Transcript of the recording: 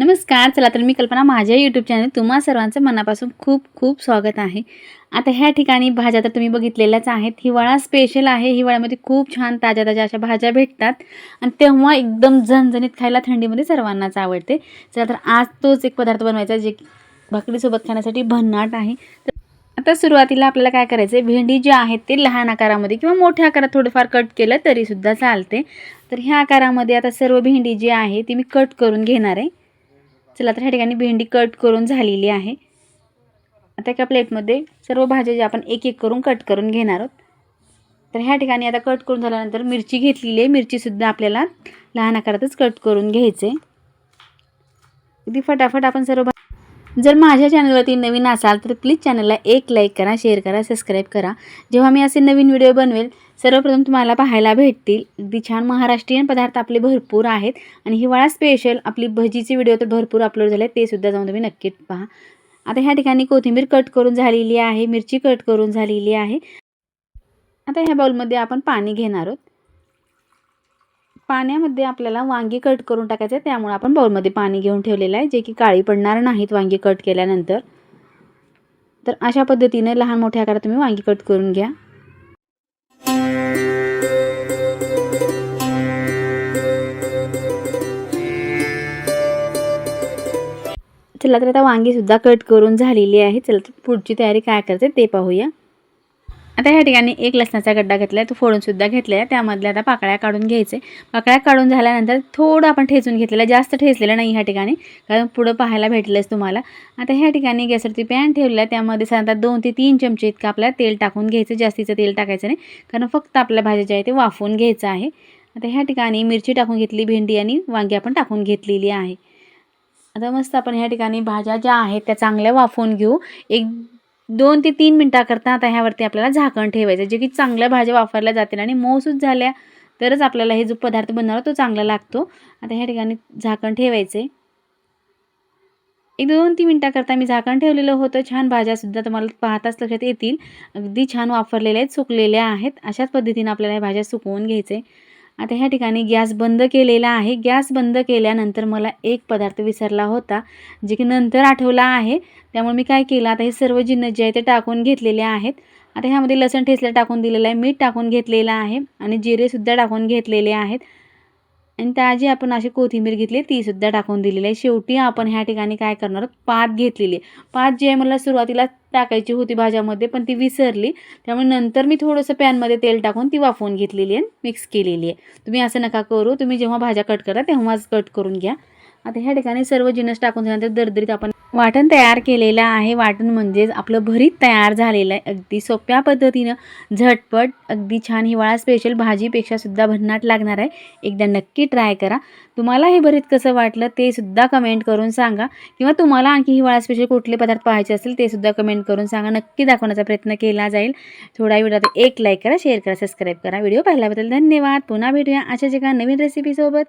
नमस्कार चला तर मी कल्पना माझ्या यूट्यूब चॅनल तुम्हा सर्वांचं मनापासून खूप खूप स्वागत आहे. आता ह्या ठिकाणी भाज्या तर तुम्ही बघितलेल्याच आहेत. हिवाळा स्पेशल आहे. हिवाळ्यामध्ये खूप छान ताज्या ताज्या अशा भाज्या भेटतात. आणि तेव्हा एकदम झणझणीत खायला थंडीमध्ये सर्वांनाच आवडते. चला तर आज तोच एक पदार्थ बनवायचा जे भाकरीसोबत खाण्यासाठी भन्नाट आहे. तर आता सुरुवातीला आपल्याला काय करायचं आहे भेंडी जी आहेत ते लहान आकारामध्ये किंवा मोठ्या आकारात थोडंफार कट केलं तरीसुद्धा चालते. तर ह्या आकारामध्ये आता सर्व भेंडी जी आहे ती मी कट करून घेणार आहे. चला तर ह्या ठिकाणी भेंडी कट करून झालेली आहे. आता एका प्लेटमध्ये सर्व भाज्या ज्या आपण एक एक करून कट करून घेणार आहोत. तर ह्या ठिकाणी आता कट करून झाल्यानंतर मिरची घेतलेली आहे. मिरचीसुद्धा आपल्याला लहान आकारातच कट करून घ्यायचे अगदी फटाफट आपण सर्व जर माझ्या चॅनलवरती नवीन असाल तर प्लीज चॅनलला एक लाईक करा शेअर करा सबस्क्राईब करा. जेव्हा मी असे नवीन व्हिडिओ बनवेल सर्वप्रथम तुम्हाला पाहायला भेटतील अगदी छान महाराष्ट्रीयन पदार्थ आपले भरपूर आहेत आणि हिवाळा स्पेशल आपली भजीचे व्हिडिओ तर भरपूर अपलोड झाले ते सुद्धा जाऊन तुम्ही नक्कीच पहा. आता ह्या ठिकाणी कोथिंबीर कट करून झालेली आहे मिरची कट करून झालेली आहे. आता ह्या बाउलमध्ये आपण पाणी घेणार आहोत. पाण्यामध्ये आपल्याला वांगी कट करून टाकायचं आहे त्यामुळे आपण बाउलमध्ये पाणी घेऊन ठेवलेलं आहे. जे की काळी पडणार नाहीत वांगी कट केल्यानंतर. तर अशा पद्धतीने लहान मोठ्या आकारात तुम्ही वांगी कट करून घ्या. चला तर आता वांगीसुद्धा कट करून झालेली आहे. चला तर पुढची तयारी काय करायचं ते पाहूया. आता ह्या ठिकाणी एक लसणाचा गड्डा घेतला आहे तो फोडूनसुद्धा घेतला आहे त्यामधल्या आता पाकळ्या काढून घ्यायचे. पाकळ्या काढून झाल्यानंतर थोडं आपण ठेचून घेतलेलं आहे जास्त ठेचलेलं नाही ह्या ठिकाणी कारण पुढं पाहायला भेटलंच तुम्हाला. आता ह्या ठिकाणी गॅसवरती पॅन ठेवलं आहे. त्यामध्ये साधारणतः दोन ते तीन चमचे इतकं आपल्याला तेल टाकून घ्यायचं. जास्तीचं तेल टाकायचं नाही कारण फक्त आपल्या भाज्या ज्या आहे ते वाफवून घ्यायचं आहे. आता ह्या ठिकाणी मिरची टाकून घेतली भेंडी आणि वांगी आपण टाकून घेतलेली आहे. आता मस्त आपण ह्या ठिकाणी भाज्या ज्या आहेत त्या चांगल्या वाफवून घेऊ. एक दोन ते तीन मिनटाकरता आता ह्यावरती आपल्याला झाकण ठेवायचं जे की चांगल्या भाज्या वापरल्या जातील आणि मऊसूच झाल्या तरच आपल्याला हे जो पदार्थ बनणार तो चांगला लागतो. आता ह्या ठिकाणी झाकण ठेवायचे एक दोन तीन मिनटाकरता मी झाकण ठेवलेलं होतं. छान भाज्यासुद्धा तुम्हाला पाहताच लक्षात येतील. अगदी छान वापरलेल्या आहेत सुकलेल्या आहेत. अशाच पद्धतीनं आपल्याला ह्या भाज्या सुकवून घ्यायचे आता ह्या ठिकाणी गॅस बंद केलेला आहे. गॅस बंद केल्यानंतर मला एक पदार्थ विसरला होता जे की नंतर आठवला आहे. त्यामुळे मी काय केलं आता हे सर्व जिन्न जे आहे ते टाकून घेतलेले आहेत. आता ह्यामध्ये लसण ठेचलं टाकून दिलेलं आहे मीठ टाकून घेतलेलं आहे आणि जिरेसुद्धा टाकून घेतलेले आहेत. आणि त्याआधी आपण अशी कोथिंबीर घेतली तीसुद्धा टाकून दिलेली आहे. शेवटी आपण ह्या ठिकाणी काय करणार? पात घेतलेली आहे. पात जी आहे मला सुरुवातीला टाकायची होती भाज्यामध्ये पण ती विसरली. त्यामुळे नंतर मी थोडंसं पॅनमध्ये तेल टाकून ती वाफवून घेतलेली आहे मिक्स केलेली आहे. तुम्ही असं नका करू. तुम्ही जेव्हा भाज्या कट करा तेव्हाच कट करून घ्या. आता ह्या ठिकाणी सर्व जिनस टाकून झाल्यानंतर दरदरीत आपण वाटण तयार केलेलं आहे. वाटण म्हणजेच आपलं भरीत तयार झालेलं आहे. अगदी सोप्या पद्धतीनं झटपट अगदी छान हिवाळा स्पेशल भाजीपेक्षा सुद्धा भन्नाट लागणार आहे. एकदा नक्की ट्राय करा. तुम्हाला हे भरीत कसं वाटलं ते सुद्धा कमेंट करून सांगा. किंवा तुम्हाला आणखी हिवाळा स्पेशल कुठले पदार्थ पाहायचे असेल ते सुद्धा कमेंट करून सांगा. नक्की दाखवण्याचा प्रयत्न केला जाईल. थोडा व्हिडिओ एक लाईक करा शेअर करा सबस्क्राईब करा. व्हिडिओ पाहिल्याबद्दल धन्यवाद. पुन्हा भेटूया अशाच एका नवीन रेसिपीसोबत